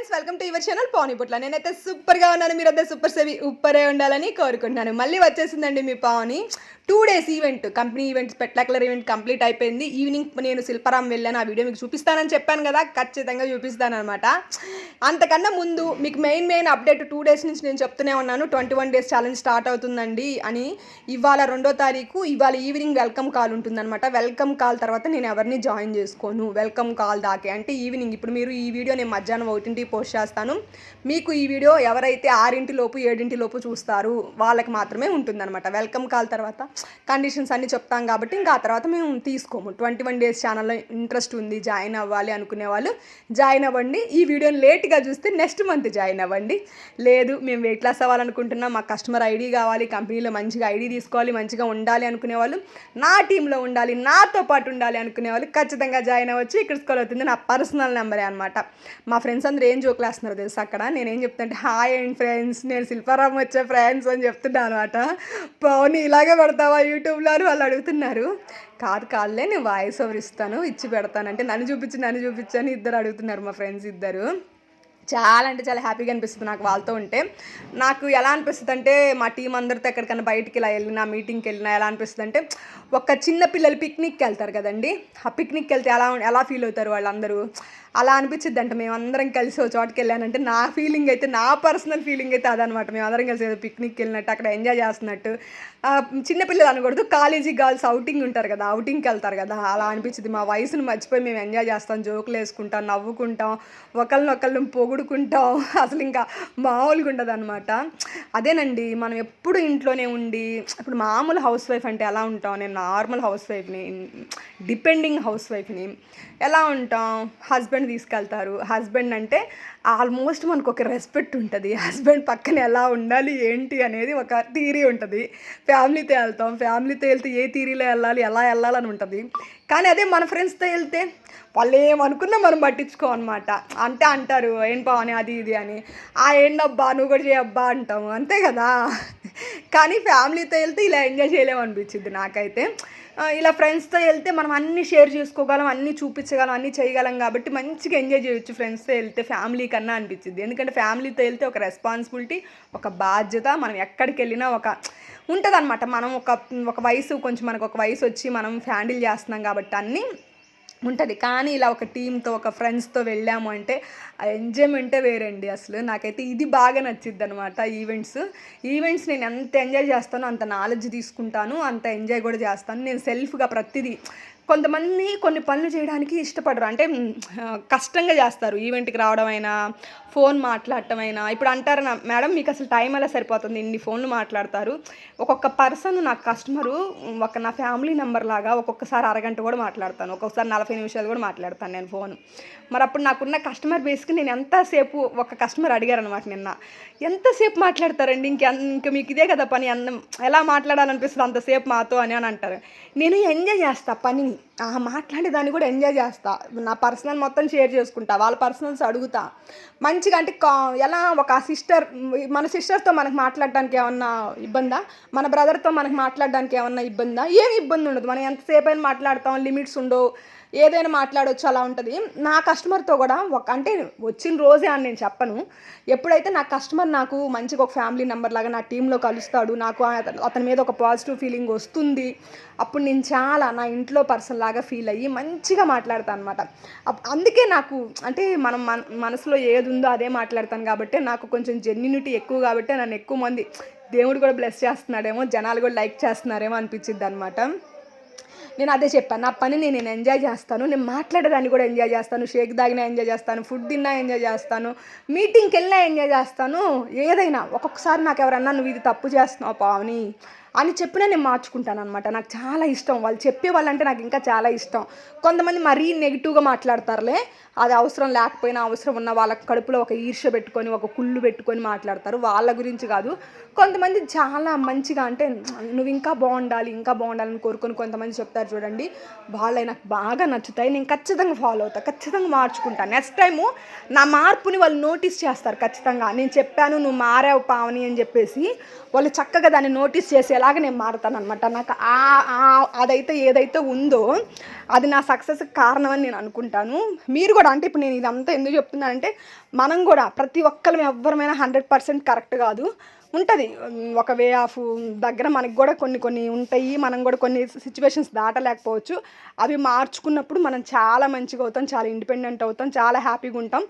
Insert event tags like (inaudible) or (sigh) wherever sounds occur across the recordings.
Friends welcome to your channel పానీపుట్ల నేనైతే సూపర్గా ఉన్నాను. మీరంతా సూపర్ సెవి ఉప్పరే ఉండాలని కోరుకుంటున్నాను. మళ్ళీ వచ్చేసిందండి మీ pani. Two days event company event spectacular event complete అయిపోయింది. ఈవినింగ్ నేను శిల్పారాం వెళ్ళాను ఆ వీడియో మీకు చూపిస్తానని చెప్పాను కదా ఖచ్చితంగా చూపిస్తానమాట అంతకన్నా ముందు మీకు main main update two days నుంచి నేను చెప్తూనే ఉన్నాను. Twenty one days challenge start అవుతుందండి అని. ఇవాళ రెండో తారీఖు ఇవాళ ఈవినింగ్ వెల్కమ్ కాల్ ఉంటుందన్నమాట. వెల్కమ్ కాల్ తర్వాత నేను ఎవరిని జాయిన్ చేసుకోను. వెల్కమ్ కాల్ దాకే. అంటే ఈవినింగ్ ఇప్పుడు మీరు ఈ వీడియో నేను మధ్యాహ్నం ఒకటింటికి పోస్ట్ చేస్తాను. మీకు ఈ వీడియో ఎవరైతే ఆరింటి లోపు ఏడింటి లోపు చూస్తారు వాళ్ళకి మాత్రమే ఉంటుందన్నమాట. వెల్కమ్ కాల్ తర్వాత కండిషన్స్ అన్నీ చెప్తాం కాబట్టి ఇంకా ఆ తర్వాత మేము తీసుకోము. ట్వంటీ వన్ డేస్ ఛానల్లో ఇంట్రెస్ట్ ఉంది జాయిన్ అవ్వాలి అనుకునే వాళ్ళు జాయిన్ అవ్వండి. ఈ వీడియోని లేట్గా చూస్తే నెక్స్ట్ మంత్ జాయిన్ అవ్వండి. లేదు మేము వెయిట్ లాస్ అవ్వాలనుకుంటున్నాం మా కస్టమర్ ఐడి కావాలి కంపెనీలో మంచిగా ఐడి తీసుకోవాలి మంచిగా ఉండాలి అనుకునే వాళ్ళు నా టీంలో ఉండాలి నాతో పాటు ఉండాలి అనుకునే వాళ్ళు ఖచ్చితంగా జాయిన్ అవ్వచ్చు. ఇక్కడ స్కూల్ అవుతుంది నా పర్సనల్ నెంబరే అనమాట మా ఫ్రెండ్స్ అందరూ ఏం జోకులు వేస్తున్నారు తెలుసు అక్కడ? నేనేం చెప్తాంటే హాయ్ అండ్ ఫ్రెండ్స్ నేను శిల్పారాం వచ్చే ఫ్రెండ్స్ అని చెప్తున్నాను అనమాట పవన్ ఇలాగే పెడతావా యూట్యూబ్లో అని వాళ్ళు అడుగుతున్నారు. కాదు కాదులే నేను వాయిస్ ఓవర్ ఇస్తాను ఇచ్చి పెడతానంటే నన్ను చూపించి నన్ను చూపించి అని ఇద్దరు అడుగుతున్నారు మా ఫ్రెండ్స్ ఇద్దరు. చాలా అంటే చాలా హ్యాపీగా అనిపిస్తుంది నాకు వాళ్ళతో ఉంటే. నాకు ఎలా అనిపిస్తుంది అంటే మా టీం అందరితో ఎక్కడికైనా బయటికి ఇలా వెళ్ళినా మీటింగ్కి వెళ్ళినా ఎలా అనిపిస్తుంది అంటే ఒక చిన్న పిల్లలు పిక్నిక్కి వెళ్తారు కదండి. ఆ పిక్నిక్కి వెళ్తే ఎలా ఎలా ఫీల్ అవుతారు వాళ్ళందరూ? అలా అనిపించింది అంటే మేమందరం కలిసి ఒక చోటుకి వెళ్ళానంటే నా ఫీలింగ్ అయితే నా పర్సనల్ ఫీలింగ్ అయితే అదనమాట మేమందరం కలిసి ఏదో పిక్నిక్కి వెళ్ళినట్టు అక్కడ ఎంజాయ్ చేస్తున్నట్టు. చిన్నపిల్లలు అనకూడదు. కాలేజీ గర్ల్స్ అవుటింగ్ ఉంటారు కదా అవుటింగ్కి వెళ్తారు కదా. అలా అనిపించింది మా వయసును మర్చిపోయి మేము ఎంజాయ్ చేస్తాం జోకులు వేసుకుంటాం నవ్వుకుంటాం ఒకళ్ళనొకళ్ళని పొగుడుకుంటాం. (laughs) అసలు ఇంకా మామూలుగా ఉండదు అనమాట అదేనండి మనం ఎప్పుడు ఇంట్లోనే ఉండి ఇప్పుడు మామూలు హౌస్ వైఫ్ అంటే ఎలా ఉంటాం? నేను నార్మల్ హౌస్ వైఫ్ని డిపెండింగ్ హౌస్ వైఫ్ని ఎలా ఉంటాం? హస్బెండ్ తీసుకెళ్తారు. హస్బెండ్ అంటే ఆల్మోస్ట్ మనకు ఒక రెస్పెక్ట్ ఉంటుంది. హస్బెండ్ పక్కన ఎలా ఉండాలి ఏంటి అనేది ఒక థీరీ ఉంటుంది. ఫ్యామిలీతో వెళ్తాం. ఫ్యామిలీతో వెళ్తే ఏ థీరీలో వెళ్ళాలి ఎలా వెళ్ళాలని ఉంటుంది. కానీ అదే మన ఫ్రెండ్స్తో వెళ్తే వాళ్ళు ఏమనుకున్నా మనం పట్టించుకోం అనమాట అంటే అంటారు ఏం పావని అది ఇది అని. ఆ ఏంటబ్బా నువ్వు కూడా చేయబ్బా అంటాము. అంతే కదా. కానీ ఫ్యామిలీతో వెళ్తే ఇలా ఎంజాయ్ చేయలేము అనిపించింది నాకైతే. ఇలా ఫ్రెండ్స్తో వెళ్తే మనం అన్నీ షేర్ చేసుకోగలం అన్నీ చూపించగలం అన్నీ చేయగలం కాబట్టి మంచిగా ఎంజాయ్ చేయొచ్చు ఫ్రెండ్స్తో వెళ్తే ఫ్యామిలీ కన్నా అనిపించింది ఎందుకంటే ఫ్యామిలీతో వెళ్తే ఒక రెస్పాన్సిబిలిటీ ఒక బాధ్యత మనం ఎక్కడికి వెళ్ళినా ఒక ఉంటుందన్నమాట. మనం ఒక ఒక వయసు కొంచెం మనకు ఒక వయసు వచ్చి మనం హ్యాండిల్ చేస్తున్నాం కాబట్టి అన్నీ ఉంటుంది. కానీ ఇలా ఒక టీంతో ఒక ఫ్రెండ్స్తో వెళ్ళాము అంటే ఆ ఎంజాయ్మెంటే వేరండి అసలు. నాకైతే ఇది బాగా నచ్చిద్ది అనమాట ఈవెంట్స్. ఈవెంట్స్ నేను ఎంత ఎంజాయ్ చేస్తానో అంత నాలెడ్జ్ తీసుకుంటాను అంత ఎంజాయ్ కూడా చేస్తాను. నేను సెల్ఫ్గా ప్రతిదీ కొంతమంది కొన్ని పనులు చేయడానికి ఇష్టపడరు. అంటే కష్టంగా చేస్తారు. ఈవెంట్కి రావడం అయినా ఫోన్ మాట్లాడటం అయినా ఇప్పుడు అంటారు నా మేడం మీకు అసలు టైం ఎలా సరిపోతుంది? ఇన్ని ఫోన్లు మాట్లాడతారు. ఒక్కొక్క పర్సన్ నా కస్టమరు ఒక నా ఫ్యామిలీ నెంబర్ లాగా ఒక్కొక్కసారి అరగంట కూడా మాట్లాడతాను. ఒక్కొక్కసారి నలభై నిమిషాలు కూడా మాట్లాడతాను నేను ఫోన్. మరి అప్పుడు నాకున్న కస్టమర్ బేస్కి నేను ఎంతసేపు ఒక కస్టమర్ అడిగారు అనమాట నిన్న ఎంతసేపు మాట్లాడతారండి? ఇంక ఇంకా మీకు ఇదే కదా పని అన్నం ఎలా మాట్లాడాలనిపిస్తుంది అంతసేపు మాతో అని అని అంటారు. నేను ఎంజాయ్ చేస్తా పనిని. ఆ మాట్లాడే దాన్ని కూడా ఎంజాయ్ చేస్తా. నా పర్సనల్ మొత్తం షేర్ చేసుకుంటా వాళ్ళ పర్సనల్స్ అడుగుతా. మంచిగా అంటే కా- ఎలా ఒక సిస్టర్ మన సిస్టర్తో మనకు మాట్లాడడానికి ఏమన్నా ఇబ్బందా? మన బ్రదర్తో మనకు మాట్లాడడానికి ఏమన్నా ఇబ్బందా? ఏమి ఇబ్బంది ఉండదు. మనం ఎంతసేపు అయినా మాట్లాడతాం లిమిట్స్ ఉండవు. ఏదైనా మాట్లాడవచ్చు అలా ఉంటుంది. నా కస్టమర్తో కూడా ఒక అంటే వచ్చిన రోజే అని నేను చెప్పను. ఎప్పుడైతే నా కస్టమర్ నాకు మంచిగా ఒక ఫ్యామిలీ నెంబర్ లాగా నా టీంలో కలుస్తాడు నాకు అతని మీద ఒక పాజిటివ్ ఫీలింగ్ వస్తుంది అప్పుడు నేను చాలా నా ఇంట్లో పర్సన్ లాగా ఫీల్ అయ్యి మంచిగా మాట్లాడతాను అనమాట అందుకే నాకు అంటే మనం మన మనసులో ఏది ఉందో అదే మాట్లాడతాను కాబట్టి నాకు కొంచెం జెన్యునిటీ ఎక్కువ కాబట్టి నన్ను ఎక్కువ మంది దేవుడు కూడా బ్లెస్ చేస్తున్నాడేమో జనాలు కూడా లైక్ చేస్తున్నారేమో అనిపించింది అనమాట నేను అదే చెప్పాను నా పని నేను ఎంజాయ్ చేస్తాను నేను మాట్లాడడానికి కూడా ఎంజాయ్ చేస్తాను షేక్ తాగినా ఎంజాయ్ చేస్తాను ఫుడ్ తిన్నా ఎంజాయ్ చేస్తాను మీటింగ్కి వెళ్ళినా ఎంజాయ్ చేస్తాను ఏదైనా ఒక్కొక్కసారి నాకు ఎవరన్నా నువ్వు ఇది తప్పు చేస్తున్నావు పావని అని చెప్పినా నేను మార్చుకుంటాను అనమాట నాకు చాలా ఇష్టం. వాళ్ళు చెప్పే వాళ్ళంటే నాకు ఇంకా చాలా ఇష్టం. కొంతమంది మరీ నెగిటివ్గా మాట్లాడతారులే. అది అవసరం లేకపోయినా అవసరం ఉన్న వాళ్ళ కడుపులో ఒక ఈర్ష్య పెట్టుకొని ఒక కుళ్ళు పెట్టుకొని మాట్లాడతారు. వాళ్ళ గురించి కాదు. కొంతమంది చాలా మంచిగా అంటే నువ్వు ఇంకా బాగుండాలి ఇంకా బాగుండాలని కోరుకొని కొంతమంది చెప్తారు చూడండి. వాళ్ళవి నాకు బాగా నచ్చుతాయి. నేను ఖచ్చితంగా ఫాలో అవుతాను ఖచ్చితంగా మార్చుకుంటాను నెక్స్ట్ టైము నా మార్పుని వాళ్ళు నోటీస్ చేస్తారు ఖచ్చితంగా. నేను చెప్పాను నువ్వు మారావు పావని అని చెప్పేసి వాళ్ళు చక్కగా దాన్ని నోటీస్ చేసి అయ్యేలాగా నేను మారుతానమాట అనమాట నాకు ఆ- అదైతే ఏదైతే ఉందో అది నా సక్సెస్ కారణం అని నేను అనుకుంటాను. మీరు కూడా అంటే ఇప్పుడు నేను ఇదంతా ఎందుకు చెప్తున్నానంటే మనం కూడా ప్రతి ఒక్కరం ఎవరమైనా హండ్రెడ్ పర్సెంట్ కరెక్ట్ కాదు. ఉంటుంది. ఒక వే ఆఫ్ దగ్గర మనకు కూడా కొన్ని కొన్ని ఉంటాయి. మనం కూడా కొన్ని సిచ్యువేషన్స్ దాటలేకపోవచ్చు. అవి మార్చుకున్నప్పుడు మనం చాలా మంచిగా అవుతాం చాలా ఇండిపెండెంట్ అవుతాం చాలా హ్యాపీగా ఉంటాం.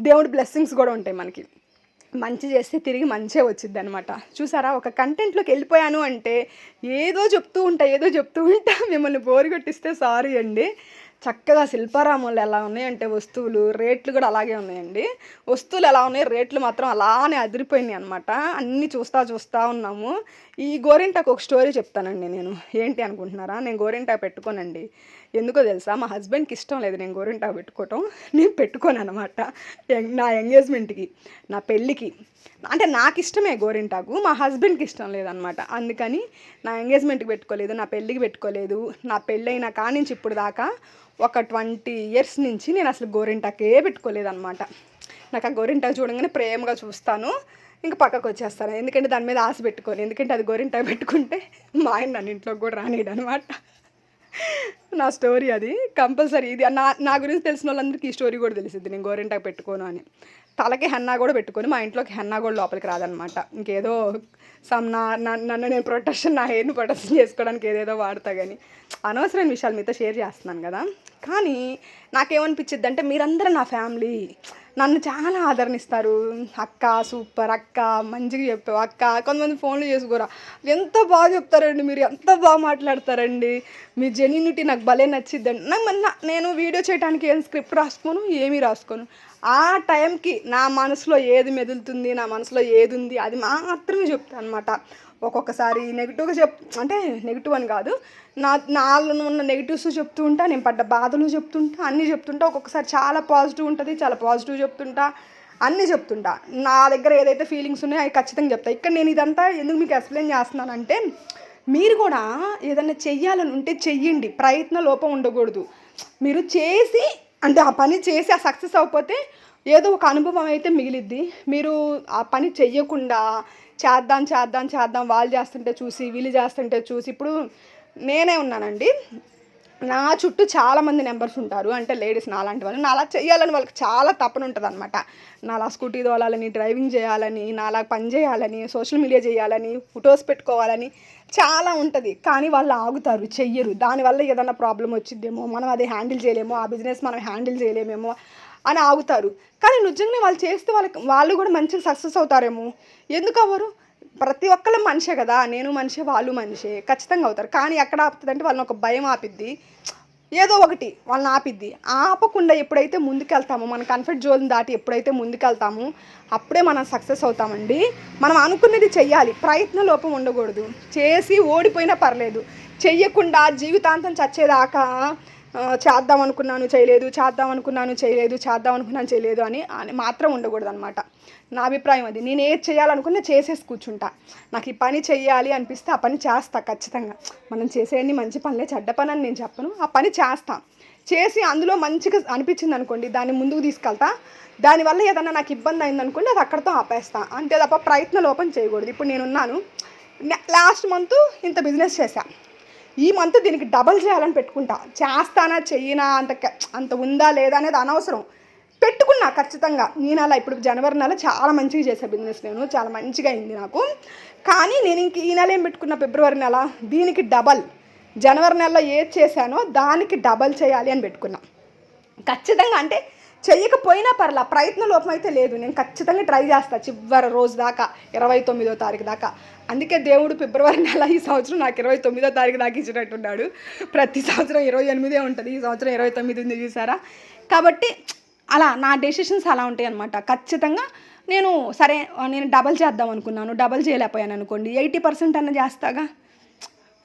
దేవుడి బ్లెస్సింగ్స్ కూడా ఉంటాయి మనకి. మంచి చేస్తే తిరిగి మంచే వచ్చింది అనమాట చూసారా? ఒక కంటెంట్లోకి వెళ్ళిపోయాను అంటే ఏదో చెప్తూ ఉంటా ఏదో చెప్తూ ఉంటా. (laughs) మిమ్మల్ని బోరు కొట్టిస్తే సారీ అండి. చక్కగా శిల్పారామంలో ఎలా ఉన్నాయంటే వస్తువులు రేట్లు కూడా అలాగే ఉన్నాయండి. వస్తువులు ఎలా ఉన్నాయి? రేట్లు మాత్రం అలానే అదిరిపోయినాయి అనమాట అన్నీ చూస్తా చూస్తూ ఉన్నాము. ఈ గోరింటాకు ఒక స్టోరీ చెప్తానండి నేను. ఏంటి అనుకుంటున్నారా? నేను గోరింటా పెట్టుకోనండి. ఎందుకో తెలుసా? మా హస్బెండ్కి ఇష్టం లేదు. నేను గోరింటా పెట్టుకోవటం. నేను పెట్టుకోను అనమాట నా ఎంగేజ్మెంట్కి నా పెళ్ళికి. అంటే నాకు ఇష్టమే గోరింటాకు. మా హస్బెండ్కి ఇష్టం లేదనమాట అందుకని నా ఎంగేజ్మెంట్కి పెట్టుకోలేదు నా పెళ్ళికి పెట్టుకోలేదు. నా పెళ్ళైన కానించి ఇప్పుడు దాకా ఒక ట్వంటీ ఇయర్స్ నుంచి నేను అసలు గోరింటాకే పెట్టుకోలేదనమాట నాకు ఆ గోరింటాకు చూడంగానే ప్రేమగా చూస్తాను. ఇంకా పక్కకు వచ్చేస్తాను. ఎందుకంటే దాని మీద ఆశ పెట్టుకోను. ఎందుకంటే అది గోరింటాకు పెట్టుకుంటే మా ఆయన నన్ను ఇంట్లోకి కూడా రానియడు అనమాట నా స్టోరీ అది. కంపల్సరీ ఇది. నా నా గురించి తెలిసిన వాళ్ళందరికీ ఈ స్టోరీ కూడా తెలిసింది నేను గోరింటాకు పెట్టుకోను అని. తలకి హెన్నా కూడా పెట్టుకొని. మా ఇంట్లోకి హెన్నా కూడా లోపలికి రాదనమాట ఇంకేదో సమ్ నా నన్ను నేను ప్రొటెక్షన్ నా హెయిర్ని ప్రొటెక్షన్ చేసుకోవడానికి ఏదేదో వాడతా కానీ అనవసరమైన విషయాలు మీతో షేర్ చేస్తున్నాను కదా. కానీ నాకేమనిపించిద్ది అంటే మీరందరూ నా ఫ్యామిలీ. నన్ను చాలా ఆదరణిస్తారు. అక్క సూపర్ అక్క మంచిగా చెప్పావు అక్క. కొంతమంది ఫోన్లు చేసుకోరా. ఎంత బాగా చెప్తారండి మీరు ఎంత బాగా మాట్లాడతారండి. మీ జెన్యునిటీ నాకు భలే నచ్చిద్దండి నాకు మన- నేను వీడియో చేయడానికి ఏం స్క్రిప్ట్ రాసుకోను ఏమీ రాసుకోను. ఆ టైంకి నా మనసులో ఏది మెదులుతుంది నా మనసులో ఏది ఉంది అది మాత్రమే చెప్తాను అనమాట ఒక్కొక్కసారి నెగిటివ్గా చెప్ అంటే నెగిటివ్ అని కాదు. నా నాలో ఉన్న నెగిటివ్స్ చెప్తూ ఉంటా నేను పడ్డ బాధలు చెప్తుంటా అన్నీ చెప్తుంటా. ఒక్కొక్కసారి చాలా పాజిటివ్ ఉంటుంది చాలా పాజిటివ్ చెప్తుంటా అన్నీ చెప్తుంటా. నా దగ్గర ఏదైతే ఫీలింగ్స్ ఉన్నాయో అవి ఖచ్చితంగా చెప్తా. ఇక్కడ నేను ఇదంతా ఎందుకు మీకు ఎక్స్ప్లెయిన్ చేస్తున్నానంటే మీరు కూడా ఏదైనా చెయ్యాలని ఉంటే చెయ్యండి. ప్రయత్న లోపం ఉండకూడదు. మీరు చేసి అంటే ఆ పని చేసి ఆ సక్సెస్ అవ్వకపోతే ఏదో ఒక అనుభవం అయితే మిగిలిద్ది. మీరు ఆ పని చెయ్యకుండా చేద్దాం చేద్దాం చేద్దాం వాళ్ళు చేస్తుంటే చూసి వీళ్ళు చేస్తుంటే చూసి ఇప్పుడు నేనే ఉన్నానండి. నా చుట్టూ చాలామంది నెంబర్స్ ఉంటారు. అంటే లేడీస్ నాలాంటి వాళ్ళు. నాలా చేయాలని వాళ్ళకి చాలా తపన ఉంటుంది అనమాట నాలా స్కూటీ తోలాలని డ్రైవింగ్ చేయాలని నాలా పని చేయాలని సోషల్ మీడియా చేయాలని ఫొటోస్ పెట్టుకోవాలని చాలా ఉంటుంది. కానీ వాళ్ళు ఆగుతారు చెయ్యరు. దానివల్ల ఏదైనా ప్రాబ్లం వచ్చిద్దేమో మనం అది హ్యాండిల్ చేయలేమో ఆ బిజినెస్ మనం హ్యాండిల్ చేయలేమేమో అని ఆగుతారు. కానీ నిజంగానే వాళ్ళు చేస్తే వాళ్ళకి వాళ్ళు కూడా మంచిగా సక్సెస్ అవుతారేమో. ఎందుకు అవ్వరు? ప్రతి ఒక్కళ్ళు మనిషే కదా నేను మనిషే వాళ్ళు మనిషే ఖచ్చితంగా అవుతారు. కానీ ఎక్కడ ఆపుతుంది అంటే వాళ్ళని ఒక భయం ఆపిద్ది. ఏదో ఒకటి వాళ్ళని ఆపిద్ది. ఆపకుండా ఎప్పుడైతే ముందుకెళ్తామో మన కన్ఫర్ట్ జోన్ దాటి ఎప్పుడైతే ముందుకెళ్తామో అప్పుడే మనం సక్సెస్ అవుతామండి. మనం అనుకున్నది చెయ్యాలి. ప్రయత్న లోపం ఉండకూడదు. చేసి ఓడిపోయినా పర్లేదు. చెయ్యకుండా జీవితాంతం చచ్చేదాకా చేద్దాం అనుకున్నాను చేయలేదు చేద్దాం అనుకున్నాను చేయలేదు చేద్దాం అనుకున్నాను చేయలేదు అని అని మాత్రం ఉండకూడదు అనమాట నా అభిప్రాయం అది. నేను ఏది చేయాలనుకున్నా చేసేసి కూర్చుంటా. నాకు ఈ పని చేయాలి అనిపిస్తే ఆ పని చేస్తా ఖచ్చితంగా. మనం చేసేయన్ని మంచి పనులే చెడ్డ పని అని నేను చెప్పను. ఆ పని చేస్తా. చేసి అందులో మంచిగా అనిపించింది అనుకోండి దాన్ని ముందుకు తీసుకెళ్తా. దానివల్ల ఏదన్నా నాకు ఇబ్బంది అయిందనుకోండి అది అక్కడితో ఆపేస్తా. అంతే తప్ప ప్రయత్న లోపం చేయకూడదు. ఇప్పుడు నేనున్నాను. లాస్ట్ మంత్ ఇంత బిజినెస్ చేశాను ఈ మంత్ దీనికి డబల్ చేయాలని పెట్టుకుంటా. చేస్తానా చెయ్యినా అంత అంత ఉందా లేదా అనేది అనవసరం. పెట్టుకున్నా ఖచ్చితంగా. నేను అలా ఇప్పుడు జనవరి నెల చాలా మంచిగా చేసే బిజినెస్ నేను. చాలా మంచిగా అయింది నాకు. కానీ నేను ఇంక ఈ నెల ఏం పెట్టుకున్నా? ఫిబ్రవరి నెల. దీనికి డబల్. జనవరి నెలలో ఏది చేశానో దానికి డబల్ చేయాలి అని పెట్టుకున్నా. ఖచ్చితంగా అంటే చెయ్యకపోయినా పర్లా ప్రయత్న లోపం అయితే లేదు. నేను ఖచ్చితంగా ట్రై చేస్తాను చివరి రోజు దాకా ఇరవై తొమ్మిదో తారీఖు దాకా. అందుకే దేవుడు ఫిబ్రవరి నెల ఈ సంవత్సరం నాకు ఇరవై తొమ్మిదో తారీఖు దాకా ఇచ్చినట్టున్నాడు. ప్రతి సంవత్సరం ఇరవై ఎనిమిదే ఉంటుంది ఈ సంవత్సరం ఇరవై తొమ్మిది ఉంది చూసారా? కాబట్టి అలా నా డెసిషన్స్ అలా ఉంటాయి అనమాట ఖచ్చితంగా నేను సరే నేను డబల్ చేద్దాం అనుకున్నాను డబల్ చేయలేకపోయాను అనుకోండి. ఎయిటీ పర్సెంట్ అన్న చేస్తాగా?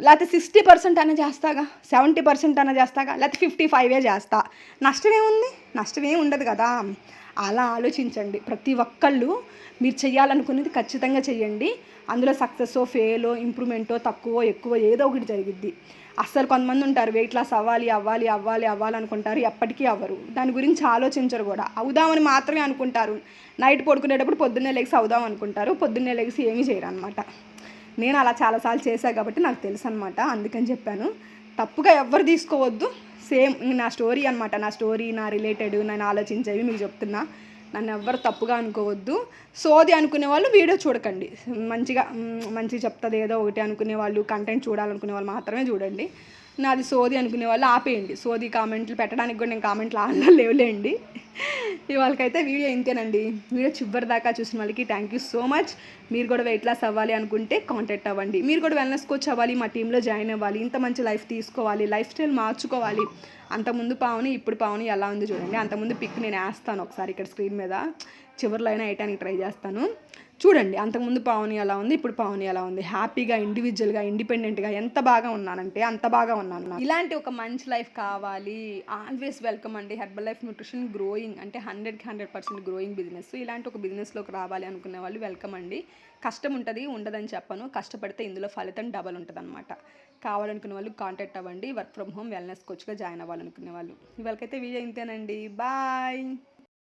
లేకపోతే సిక్స్టీ పర్సెంట్ అయినా చేస్తాగా సెవెంటీ పర్సెంట్ అయినా చేస్తాగా లేకపోతే ఫిఫ్టీ ఫైవే చేస్తా. నష్టం ఏముంది? నష్టం ఏమి ఉండదు కదా. అలా ఆలోచించండి. ప్రతి ఒక్కళ్ళు మీరు చేయాలనుకునేది ఖచ్చితంగా చేయండి అందులో సక్సెస్ ఫెయిలో ఇంప్రూవ్మెంటో తక్కువ ఎక్కువ ఏదో ఒకటి జరిగిద్ది. అస్సలు కొంతమంది ఉంటారు వెయిట్ లాస్ అవ్వాలి అవ్వాలి అవ్వాలి అవ్వాలి అనుకుంటారు ఎప్పటికీ అవ్వరు. దాని గురించి ఆలోచించరు కూడా. అవుదామని మాత్రమే అనుకుంటారు. నైట్ పడుకునేటప్పుడు పొద్దున్నే లెగ్స్ అవుదాం అనుకుంటారు పొద్దున్నే లెగ్స్ ఏమీ చేయరు అనమాట నేను అలా చాలాసార్లు చేశాను కాబట్టి నాకు తెలుసు అనమాట అందుకని చెప్పాను. తప్పుగా ఎవ్వరు తీసుకోవద్దు. సేమ్ నా స్టోరీ అనమాట నా స్టోరీ నా రిలేటెడ్ నేను ఆలోచించేవి మీకు చెప్తున్నా. నన్ను ఎవ్వరు తప్పుగా అనుకోవద్దు. సోది అనుకునే వాళ్ళు వీడియో చూడకండి. మంచిగా మంచిగా చెప్తుంది ఏదో ఒకటి అనుకునే వాళ్ళు కంటెంట్ చూడాలనుకునే వాళ్ళు మాత్రమే చూడండి. నాది సోది అనుకునే వాళ్ళు ఆపేయండి. సోది కామెంట్లు పెట్టడానికి కూడా నేను కామెంట్లు ఆన్లో లేవులేండి. ఇవాళకైతే వీడియో ఇంతేనండి. వీడియో చివరి దాకా చూసిన వాళ్ళకి థ్యాంక్ యూ సో మచ్ మీరు కూడా వెయిట్ లాస్ అవ్వాలి అనుకుంటే కాంటాక్ట్ అవ్వండి. మీరు కూడా వెల్నెస్ కోచ్ అవ్వాలి మా టీంలో జాయిన్ అవ్వాలి ఇంత మంచి లైఫ్ తీసుకోవాలి లైఫ్ స్టైల్ మార్చుకోవాలి. అంతకుముందు పావుని ఇప్పుడు పావుని ఎలా ఉంది చూడండి. అంతకుముందు పిక్ నేను వేస్తాను ఒకసారి ఇక్కడ స్క్రీన్ మీద. చివరిలో అయినా వేయటానికి ట్రై చేస్తాను. చూడండి అంతకుముందు పావని ఎలా ఉంది ఇప్పుడు పావని ఎలా ఉంది. హ్యాపీగా ఇండివిజువల్గా ఇండిపెండెంట్గా ఎంత బాగా ఉన్నానంటే అంత బాగా ఉన్నాను. ఇలాంటి ఒక మంచి లైఫ్ కావాలి. ఆల్వేస్ వెల్కమ్ అండి. హెర్బల్ లైఫ్ న్యూట్రిషన్ గ్రోయింగ్ అంటే హండ్రెడ్కి హండ్రెడ్ పర్సెంట్ గ్రోయింగ్ బిజినెస్ ఇలాంటి ఒక బిజినెస్లోకి రావాలి అనుకునే వాళ్ళు వెల్కమ్ అండి. కష్టం ఉంటుంది ఉండదని చెప్పను. కష్టపడితే ఇందులో ఫలితం డబల్ ఉంటుంది అనమాట కావాలనుకునే వాళ్ళు కాంటాక్ట్ అవ్వండి. వర్క్ ఫ్రమ్ హోమ్ వెల్నెస్ కోచ్గా జాయిన్ అవ్వాలనుకునే వాళ్ళు. ఇవాళకైతే వీడియో ఇంతేనండి. బాయ్